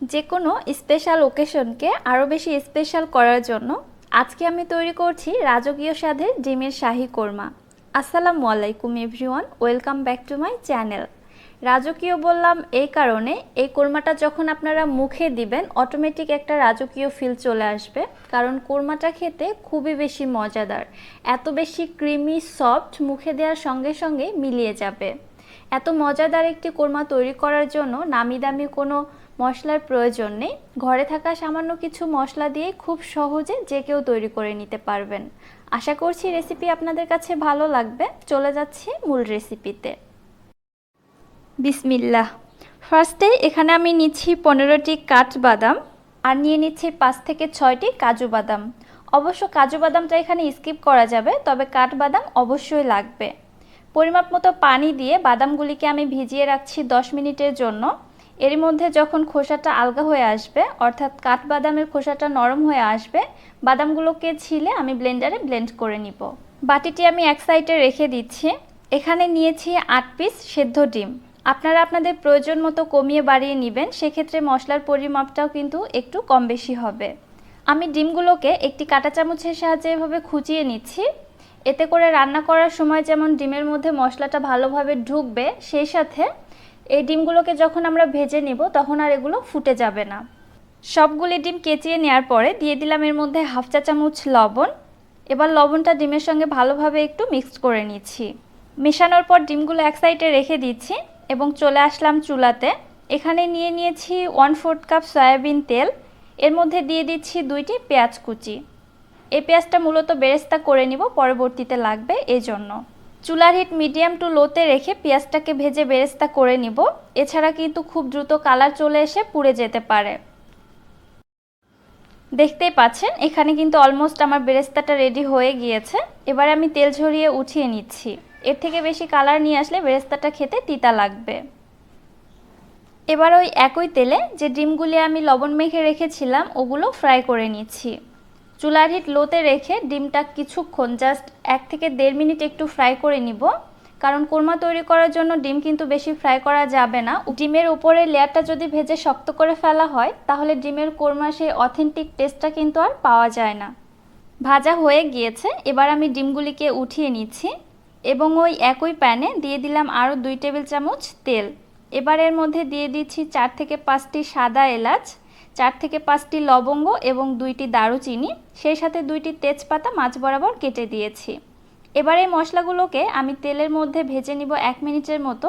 যে কোনো স্পেশাল ওকেশনকে আরও বেশি স্পেশাল করার জন্য আজকে আমি তৈরি করছি রাজকীয় স্বাদের ডিমের শাহি কোরমা। আসসালামু আলাইকুম everyone welcome back to my channel রাজকীয় বললাম এই কারণে, এই কোরমাটা যখন আপনারা মুখে দিবেন অটোমেটিক একটা রাজকীয় ফিল চলে আসবে। কারণ কোরমাটা খেতে খুবই বেশি মজাদার। এত বেশি ক্রিমি সফট মুখে দেওয়ার সঙ্গে সঙ্গে মিলিয়ে যাবে। এত মজাদার একটি কোরমা তৈরি করার জন্য নামি দামি কোনো মশলার প্রয়োজন নেই। ঘরে থাকা সামান্য কিছু মশলা দিয়ে খুব সহজে যে কেউ তৈরি করে নিতে পারবেন। আশা করছি রেসিপি আপনাদের কাছে ভালো লাগবে। চলে যাচ্ছি মূল রেসিপিতে। বিসমিল্লাহ। ফার্স্টে এখানে আমি নিচ্ছি পনেরোটি কাঠবাদাম আর নিয়ে নিচ্ছি পাঁচ থেকে ছয়টি কাজু বাদাম। অবশ্য কাজু বাদামটা এখানে স্কিপ করা যাবে, তবে কাঠবাদাম অবশ্যই লাগবে। পরিমাপ মতো পানি দিয়ে বাদামগুলিকে আমি ভিজিয়ে রাখছি দশ মিনিটের জন্য। এর মধ্যে যখন খোসাটা আলগা হয়ে আসবে, অর্থাৎ কাঠবাদামের খোসাটা নরম হয়ে আসবে, বাদামগুলোকে ছিলে আমি ব্লেন্ডারে ব্লেন্ড করে নিব। বাটিটি আমি এক সাইডে রেখে দিচ্ছি। এখানে নিয়েছি আট পিস সেদ্ধ ডিম। আপনারা আপনাদের প্রয়োজন মতো কমিয়ে বাড়িয়ে নেবেন, সেক্ষেত্রে মশলার পরিমাপটাও কিন্তু একটু কম বেশি হবে। আমি ডিমগুলোকে একটি কাঁটা চামচের সাহায্যে এভাবে খুঁচিয়ে নিচ্ছি। এতে করে রান্না করার সময় যেমন ডিমের মধ্যে মশলাটা ভালোভাবে ঢুকবে, সেই সাথে এই ডিমগুলোকে যখন আমরা ভেজে নিব, তখন আর এগুলো ফুটে যাবে না। সবগুলি ডিম কেচিয়ে নেওয়ার পরে দিয়ে দিলাম এর মধ্যে হাফ চা চামচ লবণ। এবার লবণটা ডিমের সঙ্গে ভালোভাবে একটু মিক্সড করে নিচ্ছি। মেশানোর পর ডিমগুলো এক সাইডে রেখে দিচ্ছি এবং চলে আসলাম চুলাতে। এখানে নিয়ে নিয়েছি ওয়ান ফোর্থ কাপ সয়াবিন তেল। এর মধ্যে দিয়ে দিচ্ছি দুইটি পেঁয়াজ কুচি। এই পেঁয়াজটা মূলত বেরেস্তা করে নিব, পরবর্তীতে লাগবে এই জন্য চুলার হিট মিডিয়াম টু লোতে রেখে পেঁয়াজটাকে ভেজে বেরেস্তা করে নিব। এছাড়া কিন্তু খুব দ্রুত কালার চলে এসে পুড়ে যেতে পারে। দেখতেই পাচ্ছেন, এখানে কিন্তু অলমোস্ট আমার বেরেস্তাটা রেডি হয়ে গিয়েছে। এবার আমি তেল ঝরিয়ে উঠিয়ে নিচ্ছি। এর থেকে বেশি কালার নিয়ে আসলে বেরেস্তাটা খেতে তিতা লাগবে। এবার ওই একই তেলে যে ডিমগুলি আমি লবণ মেখে রেখেছিলাম, ওগুলো ফ্রাই করে নিচ্ছি। চুলার হিট লোতে রেখে ডিমটা কিছুক্ষণ জাস্ট এক থেকে দেড় মিনিট একটু ফ্রাই করে নিব। কারণ কোরমা তৈরি করার জন্য ডিম কিন্তু বেশি ফ্রাই করা যাবে না। ডিমের উপরে লেয়ারটা যদি ভেজে শক্ত করে ফেলা হয়, তাহলে ডিমের কোরমা সেই অথেন্টিক টেস্টটা কিন্তু আর পাওয়া যায় না। ভাজা হয়ে গিয়েছে, এবার আমি ডিমগুলিকে উঠিয়ে নিচ্ছি। এবং ওই একই প্যানে দিয়ে দিলাম আরও দুই টেবিল চামচ তেল। এবার এর মধ্যে দিয়ে দিচ্ছি চার থেকে পাঁচটি সাদা এলাচ। চার থেকে পাঁচটি লবঙ্গ এবং দুইটি দারুচিনি, সেই সাথে দুইটি তেজপাতা মাছ বরাবর কেটে দিয়েছি। এবার এই মশলাগুলোকে আমি তেলের মধ্যে ভেজে নিব এক মিনিটের মতো।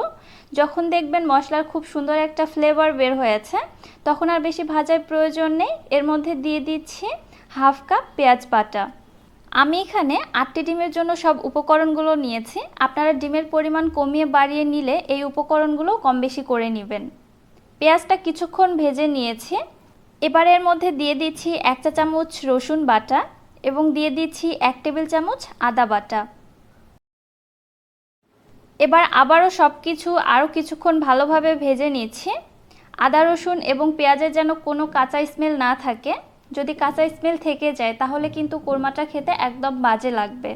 যখন দেখবেন মশলার খুব সুন্দর একটা ফ্লেভার বের হয়েছে, তখন আর বেশি ভাজার প্রয়োজন নেই। এর মধ্যে দিয়ে দিচ্ছি হাফ কাপ পেঁয়াজ বাটা। আমি এখানে আটটি ডিমের জন্য সব উপকরণগুলো নিয়েছি। আপনারা ডিমের পরিমাণ কমিয়ে বাড়িয়ে নিলে এই উপকরণগুলো কম বেশি করে নেবেন। পেঁয়াজটা কিছুক্ষণ ভেজে নিয়েছি। এবার এর মধ্যে দিয়ে দিচ্ছি এক চা চামচ রসুন বাটা এবং দিয়ে দিচ্ছি এক টেবিল চামচ আদা বাটা। এবার আবারও সব কিছু আরও কিছুক্ষণ ভালোভাবে ভেজে নিচ্ছি। আদা, রসুন এবং পেঁয়াজের যেন কোনো কাঁচা স্মেল না থাকে। যদি কাঁচা স্মেল থেকে যায়, তাহলে কিন্তু কোরমাটা খেতে একদম বাজে লাগবে।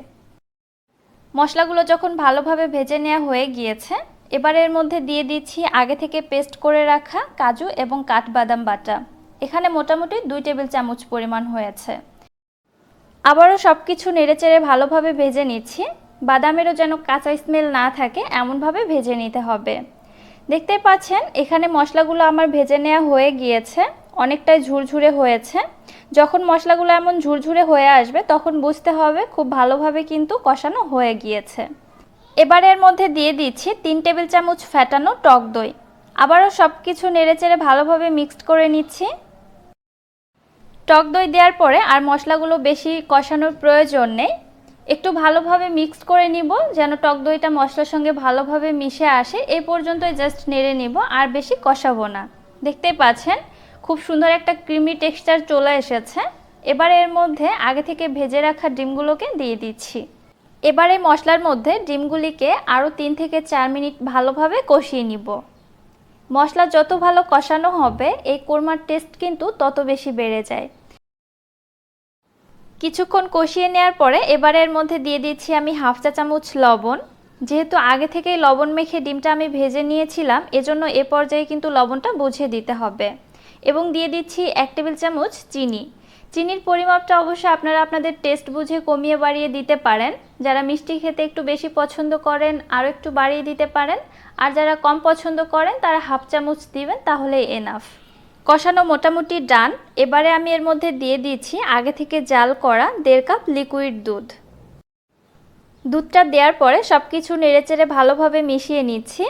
মশলাগুলো যখন ভালোভাবে ভেজে নেওয়া হয়ে গিয়েছে এবার এর মধ্যে দিয়ে দিচ্ছি আগে থেকে পেস্ট করে রাখা কাজু এবং কাঠবাদাম বাটা। এখানে মোটামুটি দুই টেবিল চামচ পরিমাণ হয়েছে। আবারও সব কিছু নেড়েচেড়ে ভালোভাবে ভেজে নিচ্ছি। বাদামেরও যেন কাঁচা স্মেল না থাকে, এমনভাবে ভেজে নিতে হবে। দেখতে পাচ্ছেন, এখানে মশলাগুলো আমার ভেজে নেওয়া হয়ে গিয়েছে, অনেকটাই ঝুরঝুরে হয়েছে। যখন মশলাগুলো এমন ঝুরঝুরে হয়ে আসবে, তখন বুঝতে হবে খুব ভালোভাবে কিন্তু কষানো হয়ে গিয়েছে। এবার এর মধ্যে দিয়ে দিচ্ছি তিন টেবিল চামচ ফ্যাটানো টক দই। আবারও সব কিছু নেড়েচেড়ে ভালোভাবে মিক্সড করে নিচ্ছি। টক দই দেওয়ার পরে আর মশলাগুলো বেশি কষানোর প্রয়োজন নেই। একটু ভালোভাবে মিক্স করে নিব যেন টক দইটা মশলার সঙ্গে ভালোভাবে মিশে আসে। এই পর্যন্তই জাস্ট নেড়ে নিব, আর বেশি কষাবো না। দেখতেই পাচ্ছেন, খুব সুন্দর একটা ক্রিমি টেক্সচার চলে এসেছে। এবার এর মধ্যে আগে থেকে ভেজে রাখা ডিমগুলোকে দিয়ে দিচ্ছি। এবার মশলার মধ্যে ডিমগুলিকে আরও তিন থেকে চার মিনিট ভালোভাবে কষিয়ে নিব। মশলা যত ভালো কষানো হবে, এই কোরমার টেস্ট কিন্তু তত বেশি বেড়ে যায়। কিছুক্ষণ কষিয়ে নেওয়ার পরে এবারে এর মধ্যে দিয়ে দিচ্ছি আমি হাফ চা চামচ লবণ। যেহেতু আগে থেকেই লবণ মেখে ডিমটা আমি ভেজে নিয়েছিলাম, এজন্য এ পর্যায়ে কিন্তু লবণটা বুঝিয়ে দিতে হবে। এবং দিয়ে দিচ্ছি এক টেবিল চামচ চিনি। চিনির পরিমাপটা অবশ্যই আপনারা আপনাদের টেস্ট বুঝে কমিয়ে বাড়িয়ে দিতে পারেন। যারা মিষ্টি খেতে একটু বেশি পছন্দ করেন আরও একটু বাড়িয়ে দিতে পারেন। আর যারা কম পছন্দ করেন, তারা হাফ চামচ দিবেন তাহলেই এনাফ কষানো মোটামুটি ডান। এবারে আমি এর মধ্যে দিয়ে দিয়েছি আগে থেকে জাল করা দেড় কাপ লিকুইড দুধ। দুধটা দেওয়ার পরে সব কিছু নেড়েচেড়ে ভালোভাবে মিশিয়ে নিচ্ছি।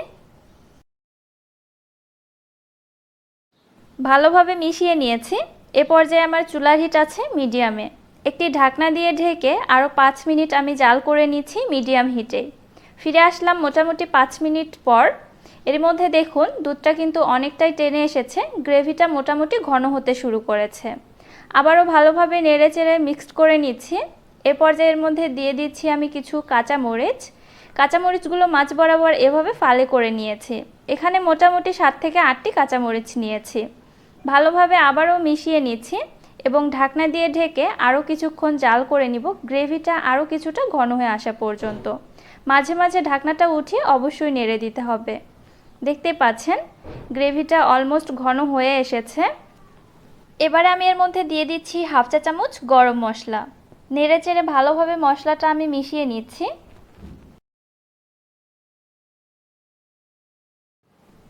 ভালোভাবে মিশিয়ে নিয়েছি। এ পর্যায়ে আমার চুলার হিট আছে মিডিয়ামে। একটি ঢাকনা দিয়ে ঢেকে আরও পাঁচ মিনিট আমি জাল করে নিচ্ছি মিডিয়াম হিটে। ফিরে আসলাম মোটামুটি পাঁচ মিনিট পর। এর মধ্যে দেখুন, দুধটা কিন্তু অনেকটাই টেনে এসেছে, গ্রেভিটা মোটামুটি ঘন হতে শুরু করেছে। আবারও ভালোভাবে নেড়ে চেড়ে মিক্সড করে নিচ্ছি। এ পর্যায়ের মধ্যে দিয়ে দিচ্ছি আমি কিছু কাঁচা মরিচ কাঁচামরিচগুলো মাছ বরাবর এভাবে ফালে করে নিয়েছি। এখানে মোটামুটি সাত থেকে আটটি কাঁচামরিচ নিয়েছি। ভালোভাবে আবারও মিশিয়ে নিচ্ছি এবং ঢাকনা দিয়ে ঢেকে আরও কিছুক্ষণ জাল করে নিব। গ্রেভিটা আরও কিছুটা ঘন হয়ে আসা পর্যন্ত। মাঝে মাঝে ঢাকনাটা উঠিয়ে অবশ্যই নেড়ে দিতে হবে। দেখতে পাচ্ছেন, গ্রেভিটা অলমোস্ট ঘন হয়ে এসেছে। এবারে আমি এর মধ্যে দিয়ে দিচ্ছি হাফ চা চামচ গরম মশলা। নেড়ে চেড়ে ভালোভাবে মশলাটা আমি মিশিয়ে নিচ্ছি।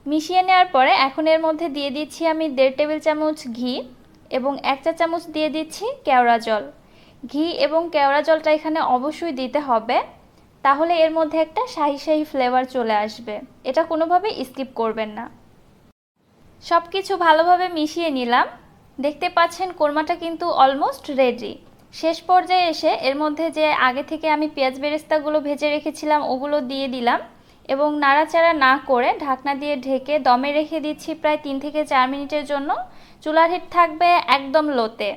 মিশিয়ে নেওয়ার পরে এখন এর মধ্যে দিয়ে দিচ্ছি আমি দেড় টেবিল চামচ ঘি এবং এক চা চামচ দিয়ে দিচ্ছি কেওড়া জল। ঘি এবং কেওড়া জলটা এখানে অবশ্যই দিতে হবে, তাহলে এর মধ্যে একটা শাহি শাহি ফ্লেভার চলে আসবে। এটা কোনোভাবে স্কিপ করবেন না। সব কিছু ভালোভাবে মিশিয়ে নিলাম। দেখতে পাচ্ছেন কোরমাটা কিন্তু অলমোস্ট রেডি শেষ পর্যায়ে এসে এর মধ্যে যে আগে থেকে আমি পেঁয়াজ বেরেস্তাগুলো ভেজে রেখেছিলাম, ওগুলো দিয়ে দিলাম। এবং নাড়াচাড়া না করে ঢাকনা দিয়ে ঢেকে দমে রেখে দিচ্ছি প্রায় তিন থেকে চার মিনিটের জন্য। চুলার হিট থাকবে একদম লোতে।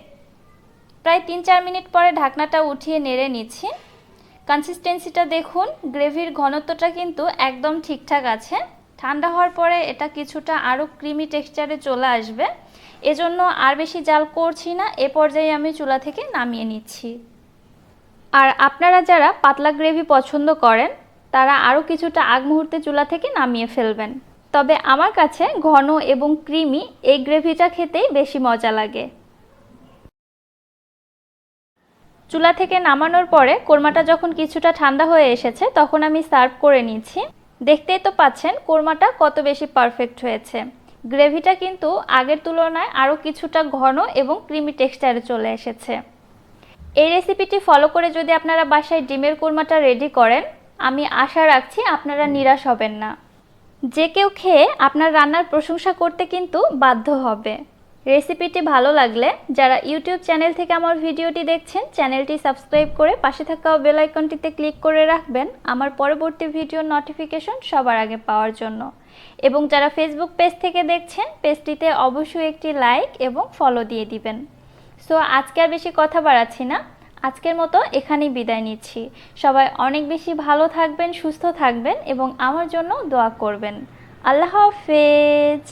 প্রায় তিন চার মিনিট পরে ঢাকনাটা উঠিয়ে নেড়ে নিচ্ছি। কনসিস্টেন্সিটা দেখুন, গ্রেভির ঘনত্বটা কিন্তু একদম ঠিকঠাক আছে। ঠান্ডা হওয়ার পরে এটা কিছুটা আরও ক্রিমি টেক্সচারে চলে আসবে। এজন্য আর বেশি জাল করছি না, এ পর্যায়ে আমি চুলা থেকে নামিয়ে নিচ্ছি। আর আপনারা যারা পাতলা গ্রেভি পছন্দ করেন তারা আরও কিছুটা আগ মুহূর্তে চুলা থেকে নামিয়ে ফেলবেন। তবে আমার কাছে ঘন এবং ক্রিমি এই গ্রেভিটা খেতেই বেশি মজা লাগে। চুলা থেকে নামানোর পরে কোরমাটা যখন কিছুটা ঠান্ডা হয়ে এসেছে, তখন আমি সার্ভ করে নিচ্ছি। দেখতেই তো পাচ্ছেন, কোরমাটা কত বেশি পারফেক্ট হয়েছে। গ্রেভিটা কিন্তু আগের তুলনায় আরও কিছুটা ঘন এবং ক্রিমি টেক্সচারে চলে এসেছে। এই রেসিপিটি ফলো করে যদি আপনারা বাসায় ডিমের কোরমাটা রেডি করেন আমি আশা রাখছি আপনারা নিরাশ হবেন না। যে কেউ খেয়ে আপনার রান্নার প্রশংসা করতে কিন্তু বাধ্য হবে। রেসিপিটি ভালো লাগলে যারা ইউটিউব চ্যানেল থেকে আমার ভিডিওটি দেখছেন, চ্যানেলটি সাবস্ক্রাইব করে পাশে থাকা বেল আইকনটিতে ক্লিক করে রাখবেন আমার পরবর্তী ভিডিওর নোটিফিকেশন সবার আগে পাওয়ার জন্য। এবং যারা ফেসবুক পেজ থেকে দেখছেন, পেজটিতে অবশ্যই একটি লাইক এবং ফলো দিয়ে দিবেন। সো আজকে আর বেশি কথা বাড়াচ্ছি না। আজকের মতো এখানেই বিদায় নিচ্ছি। সবাই অনেক বেশি ভালো থাকবেন, সুস্থ থাকবেন এবং আমার জন্য দোয়া করবেন। আল্লাহ হাফেজ।